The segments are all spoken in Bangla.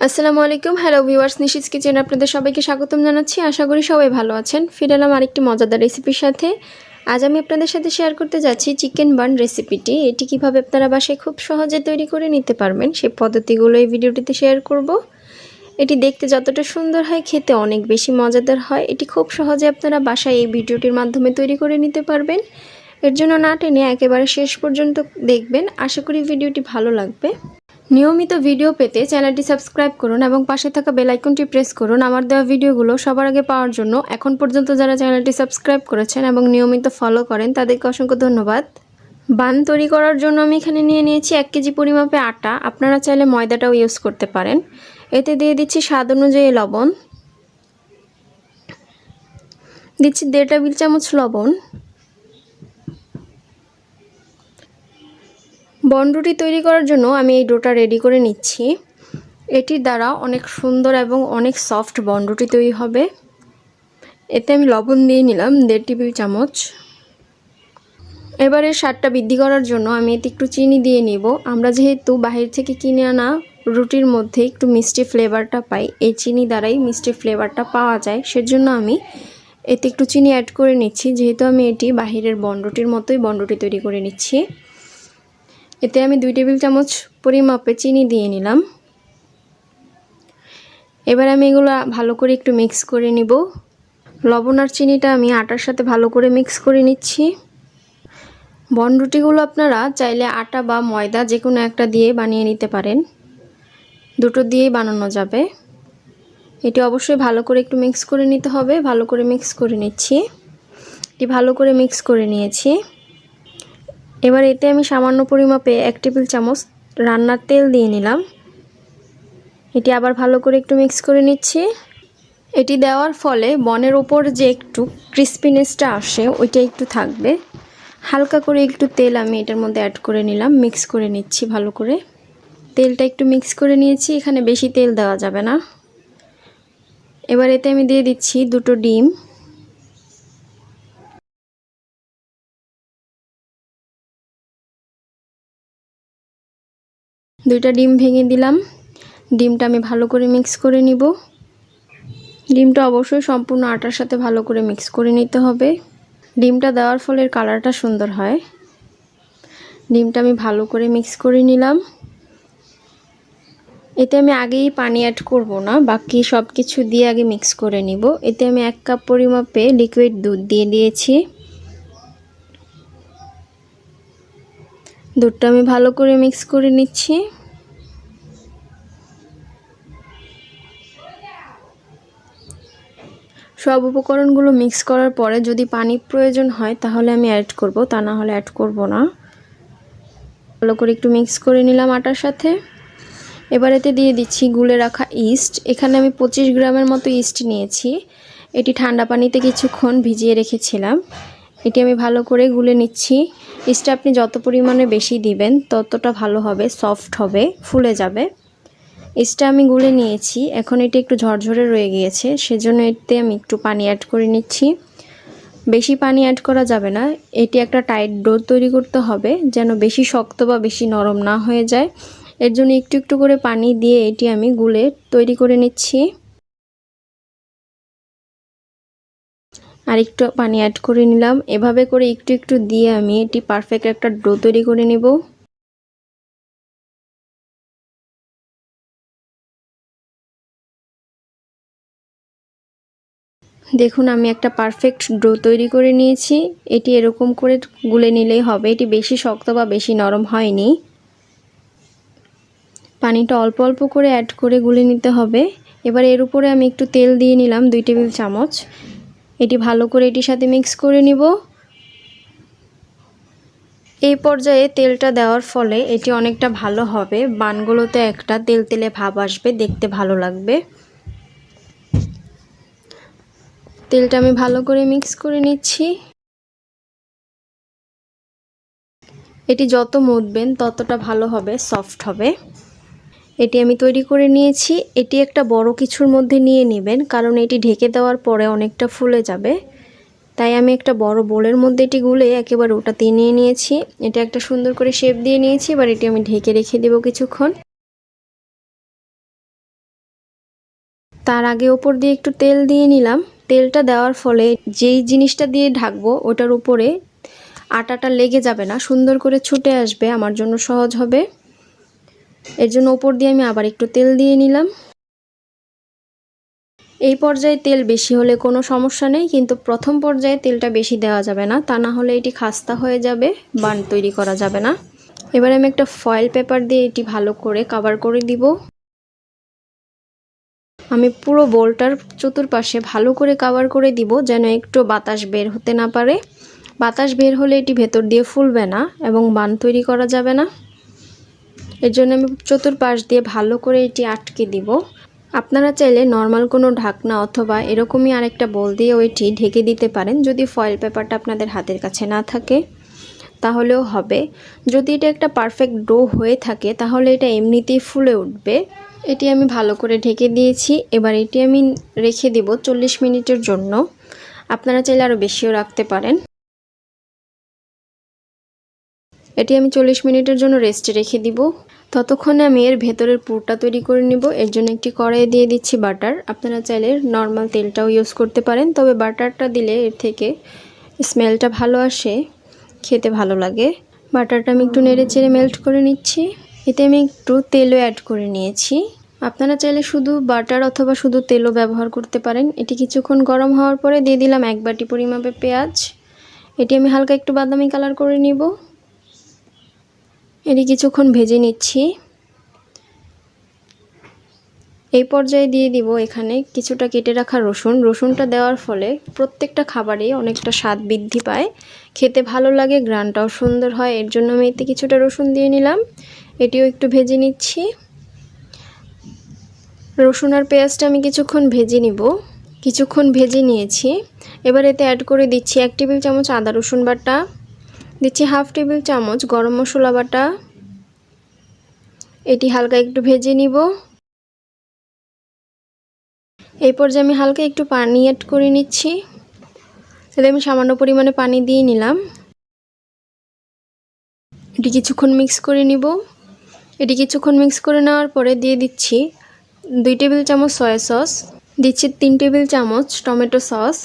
আসসালামু আলাইকুম। হ্যালো ভিউয়ার্স নিশিস কিচেন আপনাদের সবাইকে স্বাগতম জানাচ্ছি। আশা করি সবাই ভালো আছেন। ফিরে এলাম আরেকটি মজাদার রেসিপির সাথে। আজ আমি আপনাদের সাথে শেয়ার করতে যাচ্ছি চিকেন বান রেসিপিটি এটি কীভাবে আপনারা বাসায় খুব সহজে তৈরি করে নিতে পারবেন সেই পদ্ধতিগুলো এই ভিডিওটিতে শেয়ার করব। এটি দেখতে যতটা সুন্দর হয়, খেতে অনেক বেশি মজাদার হয়। এটি খুব সহজে আপনারা বাসায় এই ভিডিওটির মাধ্যমে তৈরি করে নিতে পারবেন। এর জন্য না টেনে একেবারে শেষ পর্যন্ত দেখবেন। আশা করি ভিডিওটি ভালো লাগবে। নিয়মিত ভিডিও পেতে চ্যানেলটি সাবস্ক্রাইব করুন এবং পাশে থাকা বেল আইকনটি প্রেস করুন। আমার দেওয়া ভিডিওগুলো সবার আগে পাওয়ার জন্য এখন পর্যন্ত যারা চ্যানেলটি সাবস্ক্রাইব করেছেন এবং নিয়মিত ফলো করেন, তাদেরকে অসংখ্য ধন্যবাদ। বান তৈরি করার জন্য আমি এখানে নিয়ে নিয়েছি এক কেজি পরিমাপে আটা। আপনারা চাইলে ময়দাটাও ইউজ করতে পারেন। এতে দিয়ে দিচ্ছি স্বাদ অনুযায়ী লবণ। দিচ্ছি দেড় টেবিল চামচ লবণ। বন্ডুটি তৈরি করার জন্য আমি এই ডোটা রেডি করে নিচ্ছি। এটির দ্বারা অনেক সুন্দর এবং অনেক সফট বন্ডুটি তৈরি হবে। এতে আমি লবণ দিয়ে নিলাম দেড় টেবিল চামচ। এবারে স্বাদটা বৃদ্ধি করার জন্য আমি এতে একটু চিনি দিয়ে নিব। আমরা যেহেতু বাহির থেকে কিনে আনা রুটির মধ্যে একটু মিষ্টি ফ্লেভারটা পাই, এই চিনি দ্বারাই মিষ্টি ফ্লেভারটা পাওয়া যায়। সেজন্য আমি এতে একটু চিনি অ্যাড করে নিচ্ছি, যেহেতু আমি এটি বাহিরের বন্ডটির মতোই বন্ডটি তৈরি করে নিচ্ছি। এতে আমি দুই টেবিল চামচ পরিমাপে চিনি দিয়ে নিলাম। এবার আমি এগুলো ভালো করে একটু মিক্স করে নিব। লবণ আর চিনিটা আমি আটার সাথে ভালো করে মিক্স করে নিচ্ছি। বনরুটিগুলো আপনারা চাইলে আটা বা ময়দা যে কোনো একটা দিয়ে বানিয়ে নিতে পারেন। দুটো দিয়েই বানানো যাবে। এটি অবশ্যই ভালো করে একটু মিক্স করে নিতে হবে। ভালো করে মিক্স করে নিচ্ছি। এটি ভালো করে মিক্স করে নিয়েছি। এবার এতে আমি সামান্য পরিমাপে এক টেবিল চামচ রান্নার তেল দিয়ে নিলাম। এটি আবার ভালো করে একটু মিক্স করে নিচ্ছি। এটি দেওয়ার ফলে বনের ওপর যে একটু ক্রিস্পিনেসটা আসে, ওইটা একটু থাকবে। হালকা করে একটু তেল আমি এটার মধ্যে অ্যাড করে নিলাম মিক্স করে নিচ্ছি ভালো করে। তেলটা একটু মিক্স করে নিয়েছি, এখানে বেশি তেল দেওয়া যাবে না। এবার এতে আমি দিয়ে দিচ্ছি দুটো ডিম। দুইটা ডিম ভেঙে দিলাম। ডিমটা আমি ভালো করে মিক্স করে নিব। ডিমটা অবশ্যই সম্পূর্ণ আটার সাথে ভালো করে মিক্স করে নিতে হবে। ডিমটা দেওয়ার ফলে কালারটা সুন্দর হয়। ডিমটা আমি ভালো করে মিক্স করে নিলাম। এতে আমি আগেই পানি অ্যাড করব না, বাকি সব কিছু দিয়ে আগে মিক্স করে নিব। এতে আমি এক কাপ পরিমাপে লিকুইড দুধ দিয়ে দিয়েছি। দুধটা আমি ভালো করে মিক্স করে নিচ্ছি। সব উপকরণগুলো মিক্স করার পরে যদি পানি প্রয়োজন হয়, তাহলে আমি অ্যাড করব। তা না হলে অ্যাড করব না। ভালো করে একটু মিক্স করে নিলাম আটার সাথে। এবার এতে দিয়ে দিচ্ছি গুলে রাখা ইস্ট এখানে আমি পঁচিশ গ্রামের মতো ইস্ট নিয়েছি। এটি ঠান্ডা পানিতে কিছুক্ষণ ভিজিয়ে রেখেছিলাম। এটি আমি ভালো করে গুলে নিচ্ছি। ইস্টটা আপনি যত পরিমাণে বেশি দিবেন, ততটা ভালো হবে সফট হবে, ফুলে যাবে। ইস্টটা আমি গুলে নিয়েছি। এখন এটি একটু ঝরঝরে রয়ে গিয়েছে, সেজন্য এতে আমি একটু পানি অ্যাড করে নিচ্ছি। বেশি পানি অ্যাড করা যাবে না, এটি একটা টাইট ডো তৈরি করতে হবে, যেন বেশি শক্ত বা বেশি নরম না হয়ে যায়। এর জন্য একটু একটু করে পানি দিয়ে এটি আমি গুলে তৈরি করে নিচ্ছি। আর একটু পানি অ্যাড করে নিলাম। এভাবে করে একটু একটু দিয়ে আমি এটি পারফেক্ট একটা ডো তৈরি করে নেব। দেখুন, আমি একটা পারফেক্ট ডো তৈরি করে নিয়েছি। এটি এরকম করে গুলে নিলেই হবে। এটি বেশি শক্ত বা বেশি নরম হয়নি। পানিটা অল্প অল্প করে অ্যাড করে গুলে নিতে হবে। এবার এর উপরে আমি একটু তেল দিয়ে নিলাম, দুই টেবিল চামচ। এটি ভালো করে এটির সাথে মিক্স করে নিব। এই পর্যায়ে তেলটা দেওয়ার ফলে এটি অনেকটা ভালো হবে। বানগুলোতে একটা তেল তেলে ভাব আসবে, দেখতে ভালো লাগবে। তেলটা আমি ভালো করে মিক্স করে নিচ্ছি। এটি যত মুদবেন ততটা ভালো হবে, সফট হবে। এটি আমি তৈরি করে নিয়েছি। এটি একটা বড় কিছুর মধ্যে নিয়ে নেবেন, কারণ এটি ঢেকে দেওয়ার পরে অনেকটা ফুলে যাবে। তাই আমি একটা বড় বোলের মধ্যে এটি গুলে একেবারে ওটাতে নিয়ে নিয়েছি। এটা একটা সুন্দর করে শেপ দিয়ে নিয়েছি। এবার এটি আমি ঢেকে রেখে দেবো কিছুক্ষণ। তার আগে ওপর দিয়ে একটু তেল দিয়ে নিলাম। তেলটা দেওয়ার ফলে যেই জিনিসটা দিয়ে ঢাকবো, ওটার উপরে আটাটা লেগে যাবে না, সুন্দর করে ছুটে আসবে, আমার জন্য সহজ হবে। এর জন্য ওপর দিয়ে আমি আবার একটু তেল দিয়ে নিলাম। এই পর্যায়ে তেল বেশি হলে কোনো সমস্যা নেই, কিন্তু প্রথম পর্যায়ে তেলটা বেশি দেওয়া যাবে না, তা না হলে এটি খাস্তা হয়ে যাবে, বান তৈরি করা যাবে না। এবার আমি একটা ফয়েল পেপার দিয়ে এটি ভালো করে কাভার করে দিব। আমি পুরো বোলটার চতুর্পাশে ভালো করে কাভার করে দিব যেন একটু বাতাস বের হতে না পারে। বাতাস বের হলে এটি ভেতর দিয়ে ফুলবে না এবং বান তৈরি করা যাবে না। এর জন্য আমি চতুর্পাশ দিয়ে ভালো করে এটি আটকে দিব। আপনারা চাইলে নর্মাল কোনো ঢাকনা অথবা এরকমই আরেকটা বল দিয়ে ওইটি ঢেকে দিতে পারেন যদি ফয়েল পেপারটা আপনাদের হাতের কাছে না থাকে। তাহলেও হবে। যদি এটা একটা পারফেক্ট ডো হয়ে থাকে, তাহলে এটা এমনিতেই ফুলে উঠবে। এটি আমি ভালো করে ঢেকে দিয়েছি। এবার এটি আমি রেখে দিব চল্লিশ মিনিটের জন্য। আপনারা চাইলে আরও বেশিও রাখতে পারেন। এটি আমি চল্লিশ মিনিটের জন্য রেস্টে রেখে দিব। ততক্ষণে আমি এর ভেতরের পুরটা তৈরি করে নিব। এর জন্য একটি কড়াই দিয়ে দিচ্ছি বাটার। আপনারা চাইলে নর্মাল তেলটাও ইউজ করতে পারেন। তবে বাটারটা দিলে এর থেকে স্মেলটা ভালো আসে, খেতে ভালো লাগে। বাটারটা আমি একটু নেড়ে চেড়ে মেল্ট করে নিচ্ছি। এতে আমি একটু তেলও অ্যাড করে নিয়েছি। আপনারা চাইলে শুধু বাটার অথবা শুধু তেলও ব্যবহার করতে পারেন। এটি কিছুক্ষণ গরম হওয়ার পরে দিয়ে দিলাম এক বাটি পরিমাপে পেঁয়াজ। এটি আমি হালকা একটু বাদামি কালার করে নিব। এটি কিছুক্ষণ ভেজে নিচ্ছি। এই পর্যায়ে দিয়ে দিব এখানে কিছুটা কেটে রাখা রসুন। রসুনটা দেওয়ার ফলে প্রত্যেকটা খাবারেই অনেকটা স্বাদ বৃদ্ধি পায়। খেতে ভালো লাগে গ্রানটাও সুন্দর হয়। এর জন্য আমি এতে কিছুটা রসুন দিয়ে নিলাম। এটিও একটু ভেজে নিচ্ছি। রসুন আর পেঁয়াজটা আমি কিছুক্ষণ ভেজে নিব। কিছুক্ষণ ভেজে নিয়েছি। এবার এতে অ্যাড করে দিচ্ছি এক টেবিল চামচ আদা রসুন বাটা, দিচ্ছি হাফ টেবিল চামচ গরম মশলা বাটা। এটি হালকা একটু ভেজে নিব। এই পর্যায়ে আমি হালকা একটু পানি অ্যাড করে নিচ্ছি। এতে আমি সামান্য পরিমাণে পানি দিয়ে নিলাম। এটি কিছুক্ষণ মিক্স করে নিব। এটি কিছুক্ষণ মিক্স করে নেওয়ার পরে দিয়ে দিচ্ছি দুই টেবিল চামচ সয়া সস দিচ্ছি তিন টেবিল চামচ টমেটো সস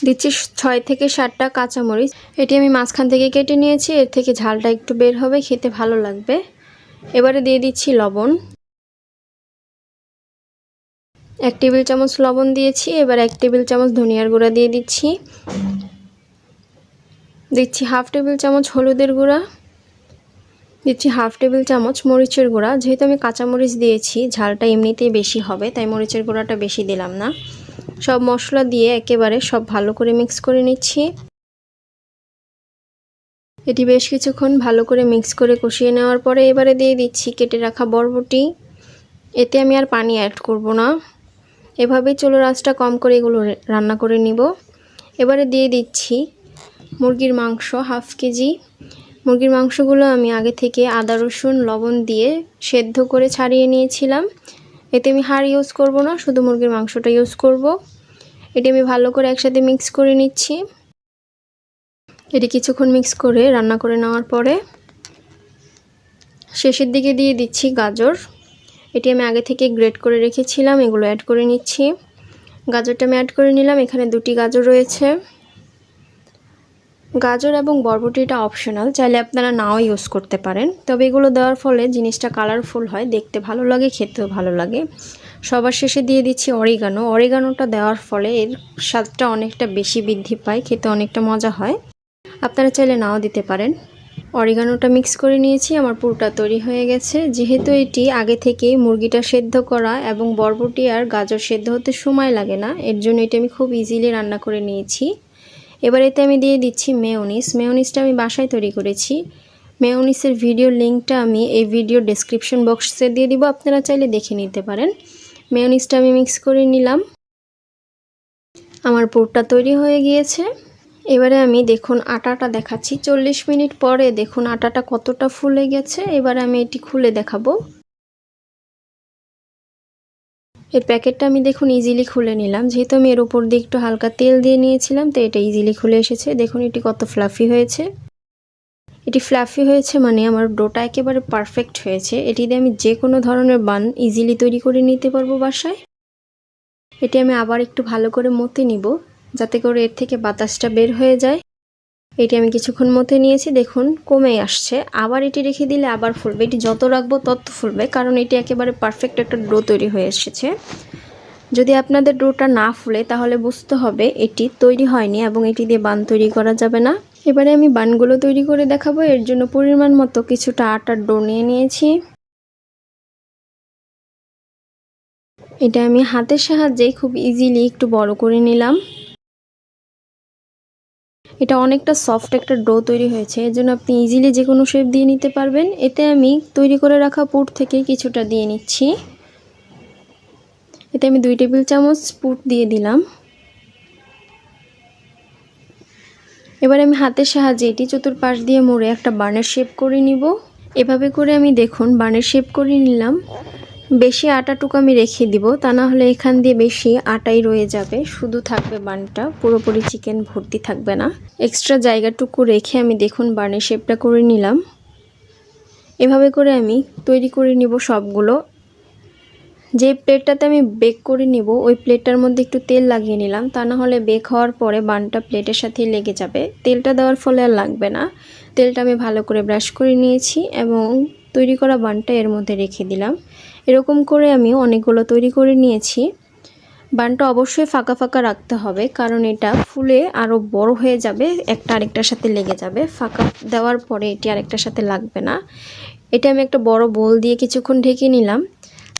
দিচ্ছি ছয় থেকে সাতটা কাঁচামরিচ। এটি আমি মাঝখান থেকে কেটে নিয়েছি, এর থেকে ঝালটা একটু বের হবে, খেতে ভালো লাগবে। এবারে দিয়ে দিচ্ছি লবণ। এক টেবিল চামচ লবণ দিয়েছি, এবার এক টেবিল চামচ ধনিয়ার গুঁড়া দিয়ে দিচ্ছি। দিচ্ছি হাফ টেবিল চামচ হলুদের গুঁড়া। দিচ্ছি হাফ টেবিল চামচ মরিচের গুঁড়া। যেহেতু আমি কাঁচামরিচ দিয়েছি, ঝালটা এমনিতেই বেশি হবে, তাই মরিচের গুঁড়াটা বেশি দিলাম না। সব মশলা দিয়ে একেবারে সব ভালো করে মিক্স করে নিচ্ছি। এটি বেশ কিছুক্ষণ ভালো করে মিক্স করে কষিয়ে নেওয়ার পরে এবারে দিয়ে দিচ্ছি কেটে রাখা বরবটি। এতে আমি আর পানি অ্যাড করব না। এভাবেই চলো রাসটা কম করে এগুলো রান্না করে নিব। এবারে দিয়ে দিচ্ছি মুরগির মাংস হাফ কেজি। মুরগির মাংসগুলো আমি আগে থেকে আদা, রসুন, লবণ দিয়ে সেদ্ধ করে ছাড়িয়ে নিয়েছিলাম। এতে আমি হাড় ইউজ করব না, শুধু মুরগির মাংসটা ইউজ করব। এটি আমি ভালো করে একসাথে মিক্স করে নিচ্ছি। এটি কিছুক্ষণ মিক্স করে রান্না করে নেওয়ার পরে শেষের দিকে দিয়ে দিচ্ছি গাজর। এটি আমি আগে থেকে গ্রেট করে রেখেছিলাম, এগুলো অ্যাড করে নিচ্ছি। গাজরটা আমি অ্যাড করে নিলাম, এখানে দুটি গাজর রয়েছে। গাজর এবং বরবটিটা অপশনাল চাইলে আপনারা নাও ইউজ করতে পারেন। তবে এগুলো দেওয়ার ফলে জিনিসটা কালারফুল হয়, দেখতে ভালো লাগে, খেতেও ভালো লাগে। সবার শেষে দিয়ে দিচ্ছি অরিগানো অরিগানোটা দেওয়ার ফলে এর স্বাদটা অনেকটা বেশি বৃদ্ধি পায়, খেতে অনেকটা মজা হয়। আপনারা চাইলে নাও দিতে পারেন। অরিগানোটা মিক্স করে নিয়েছি, আমার পুরোটা তৈরি হয়ে গেছে। যেহেতু এটি আগে থেকেই মুরগিটা সেদ্ধ করা এবং বরবটি আর গাজর সেদ্ধ হতে সময় লাগে না, এর জন্য এটি আমি খুব ইজিলি রান্না করে নিয়েছি। এবার এতে আমি দিয়ে দিচ্ছি মেয়নিস। মেয়নিসটা আমি বাসায় তৈরি করেছি। মেয়নিসের ভিডিও লিঙ্কটা আমি এই ভিডিও ডেসক্রিপশন বক্সে দিয়ে দিব, আপনারা চাইলে দেখে নিতে পারেন। মেয়নিসটা আমি মিক্স করে নিলাম। আমার পুরটা তৈরি হয়ে গিয়েছে। এবারে আমি দেখুন আটাটা দেখাচ্ছি। চল্লিশ মিনিট পরে দেখুন আটাটা কতটা ফুলে গেছে। এবারে আমি এটি খুলে দেখাবো। এর প্যাকেটটা আমি দেখুন ইজিলি খুলে নিলাম। যেহেতু আমি এর উপর দিয়ে একটু হালকা তেল দিয়ে নিয়েছিলাম, তো এটা ইজিলি খুলে এসেছে। দেখুন এটি কত ফ্লাফি হয়েছে। এটি ফ্লাফি হয়েছে মানে আমার ডোটা একেবারে পারফেক্ট হয়েছে। এটি দিয়ে আমি যে কোনো ধরনের বান ইজিলি তৈরি করে নিতে পারব বাসায়। এটি আমি আবার একটু ভালো করে মতে নিব, যাতে করে এর থেকে বাতাসটা বের হয়ে যায়। এটি আমি কিছুক্ষণ মতে নিয়েছি, দেখুন কমে আসছে। আবার এটি রেখে দিলে আবার ফুলবে। এটি যত রাখব তত ফুলবে, কারণ এটি একেবারে পারফেক্ট একটা ডো তৈরি হয়ে এসেছে। যদি আপনাদের ডোটা না ফুলে, তাহলে বুঝতে হবে এটি তৈরি হয়নি এবং এটি দিয়ে বান তৈরি করা যাবে না। এবারে আমি বানগুলো তৈরি করে দেখাবো। এর জন্য পরিমাণ মতো কিছুটা আটার ডো নিয়ে নিয়েছি। এটা আমি হাতের সাহায্যে খুব ইজিলি একটু বড় করে নিলাম। এটা অনেকটা সফট একটা ডো তৈরি হয়েছে। এর জন্য আপনি ইজিলি যে কোনো শেপ দিয়ে নিতে পারবেন। এতে আমি তৈরি করে রাখা পুট থেকে কিছুটা দিয়ে নিচ্ছি। এতে আমি দুই টেবিল চামচ পুট দিয়ে দিলাম। এবার আমি হাতের সাহায্যে এটি চতুর্পাশ দিয়ে মুড়ে একটা বানের শেপ করে নিব। এভাবে করে আমি দেখুন বানের শেপ করে নিলাম। বেশি আটাটুকু আমি রেখে দিব। তা না হলে এখান দিয়ে বেশি আটাই রয়ে যাবে। শুধু থাকবে বানটা। পুরোপুরি চিকেন ভর্তি থাকবে না। এক্সট্রা জায়গাটুকু রেখে আমি দেখুন বার্নের শেপটা করে নিলাম। এভাবে করে আমি তৈরি করে নিব সবগুলো। যে প্লেটটাতে আমি বেক করে নিব, ওই প্লেটটার মধ্যে একটু তেল লাগিয়ে নিলাম। তা না হলে বেক হওয়ার পরে বানটা প্লেটের সাথে লেগে যাবে। তেলটা দেওয়ার ফলে আর লাগবে না। তেলটা আমি ভালো করে ব্রাশ করে নিয়েছি এবং তৈরি করা বানটা এর মধ্যে রেখে দিলাম। এরকম করে আমি অনেকগুলো তৈরি করে নিয়েছি। বানটা অবশ্যই ফাঁকা ফাঁকা রাখতে হবে, কারণ এটা ফুলে আরও বড় হয়ে যাবে, একটা আরেকটার সাথে লেগে যাবে। ফাঁকা দেওয়ার পরে এটি আরেকটার সাথে লাগবে না। এটা আমি একটা বড় বোল দিয়ে কিছুক্ষণ ঢেকে নিলাম।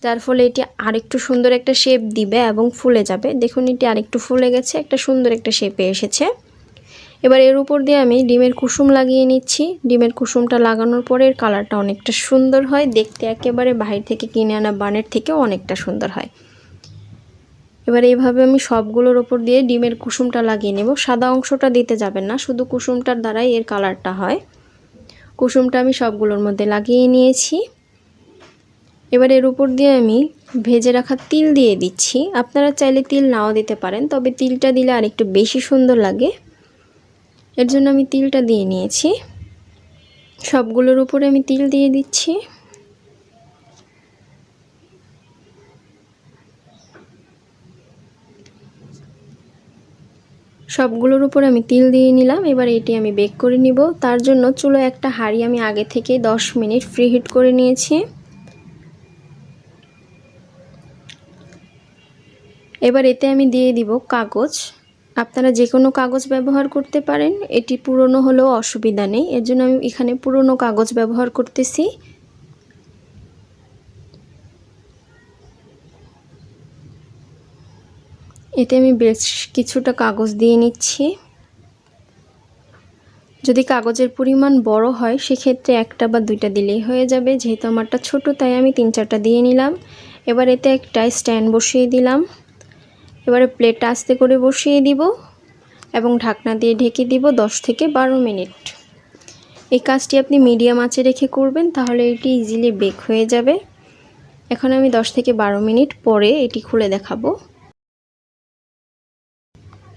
যার ফলে এটি আরেকটু সুন্দর একটা শেপ দিবে এবং ফুলে যাবে। দেখুন, এটি আরেকটু ফুলে গেছে, একটা সুন্দর একটা শেপে এসেছে। এবার এর উপর দিয়ে আমি ডিমের কুসুম লাগিয়ে নিচ্ছি। ডিমের কুসুমটা লাগানোর পরে এর কালারটা অনেকটা সুন্দর হয়। দেখতে একেবারে বাহির থেকে কিনে আনা বানের থেকে অনেকটা সুন্দর হয়। এবার এইভাবে আমি সবগুলোর ওপর দিয়ে ডিমের কুসুমটা লাগিয়ে নেব। সাদা অংশটা দিতে যাবেন না, শুধু কুসুমটার দ্বারাই এর কালারটা হয়। কুসুমটা আমি সবগুলোর মধ্যে লাগিয়ে নিয়েছি। এবার এর উপর দিয়ে আমি ভেজে রাখা তিল দিয়ে দিচ্ছি। আপনারা চাইলে তিল নাও দিতে পারেন, তবে তিলটা দিলে আর একটু বেশি সুন্দর লাগে। এর জন্য আমি তিলটা দিয়ে নিয়েছি। সবগুলোর উপরে আমি তিল দিয়ে দিচ্ছি। সবগুলোর উপরে আমি তিল দিয়ে নিলাম। এবার এটি আমি বেক করে নিব। তার জন্য চুলো একটা হাঁড়ি আমি আগে থেকে 10 মিনিট ফ্রি হিট করে নিয়েছি। এবার এতে আমি দিয়ে দিব কাগজ। আপনারা যে কোনো কাগজ ব্যবহার করতে পারেন। এটি পুরনো হলেও অসুবিধা নেই। এর জন্য আমি এখানে পুরনো কাগজ ব্যবহার করতেছি। এতে আমি বেশ কিছুটা কাগজ দিয়ে নিচ্ছি। যদি কাগজের পরিমাণ বড় হয়, সেক্ষেত্রে একটা বা দুইটা দিলেই হয়ে যাবে। যেহেতু আমারটা ছোট, তাই আমি তিন চারটা দিয়ে নিলাম। এবার এতে একটা স্ট্যান্ড বসিয়ে দিলাম। এবারে প্লেটটা আস্তে করে বসিয়ে দিব এবং ঢাকনা দিয়ে ঢেকে দিব 10 থেকে বারো মিনিট। এই কাজটি আপনি মিডিয়াম আঁচে রেখে করবেন তাহলে এটি ইজিলি বেক হয়ে যাবে। এখন আমি 10 থেকে বারো মিনিট পরে এটি খুলে দেখাবো।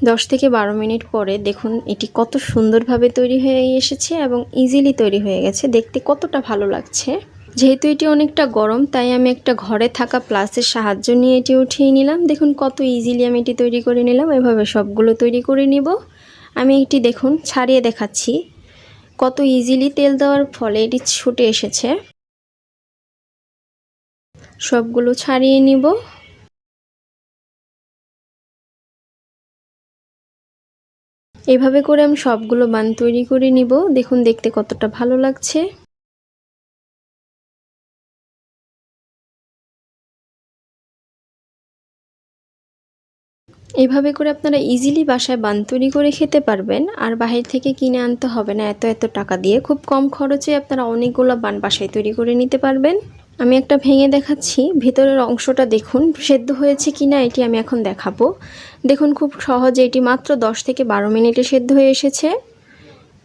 10 থেকে বারো মিনিট পরে দেখুন এটি কত সুন্দরভাবে তৈরি হয়ে এসেছে এবং ইজিলি তৈরি হয়ে গেছে। দেখতে কতটা ভালো লাগছে। যেহেতু এটি অনেকটা গরম, তাই আমি একটা ঘরে থাকা প্লাসের সাহায্য নিয়ে এটি উঠিয়ে নিলাম। দেখুন কত ইজিলি আমি এটি তৈরি করে নিলাম। এভাবে সবগুলো তৈরি করে নিব। আমি এটি দেখুন, ছাড়িয়ে দেখাচ্ছি। কত ইজিলি তেল দেওয়ার ফলে এটি ছুটে এসেছে। সবগুলো ছাড়িয়ে নিব। এভাবে করে আমি সবগুলো বান তৈরি করে নিব। দেখুন দেখতে কতটা ভালো লাগছে। এভাবে করে আপনারা ইজিলি বাসায় বান তৈরি করে খেতে পারবেন। আর বাহির থেকে কিনে আনতে হবে না, এত এত টাকা দিয়ে। খুব কম খরচে আপনারা অনেকগুলো বান বাসায় তৈরি করে নিতে পারবেন। আমি একটা ভেঙে দেখাচ্ছি, ভেতরের অংশটা দেখুন, সেদ্ধ হয়েছে কি না এটি আমি এখন দেখাবো। দেখুন খুব সহজে এটি মাত্র 10 থেকে বারো মিনিটে সেদ্ধ হয়ে এসেছে।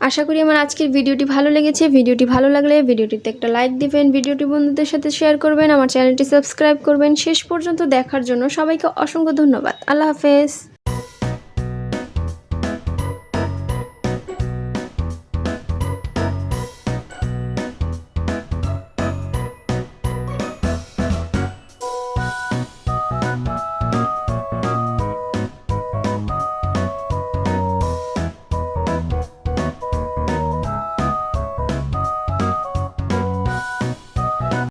আশা করি আমার আজকের ভিডিওটি ভালো লেগেছে। ভিডিওটি ভালো লাগলে ভিডিওটিতে একটা লাইক দিবেন, ভিডিওটি বন্ধুদের সাথে শেয়ার করবেন, আমার চ্যানেলটি সাবস্ক্রাইব করবেন। শেষ পর্যন্ত দেখার জন্য সবাইকে অসংখ্য ধন্যবাদ। আল্লাহ হাফেজ।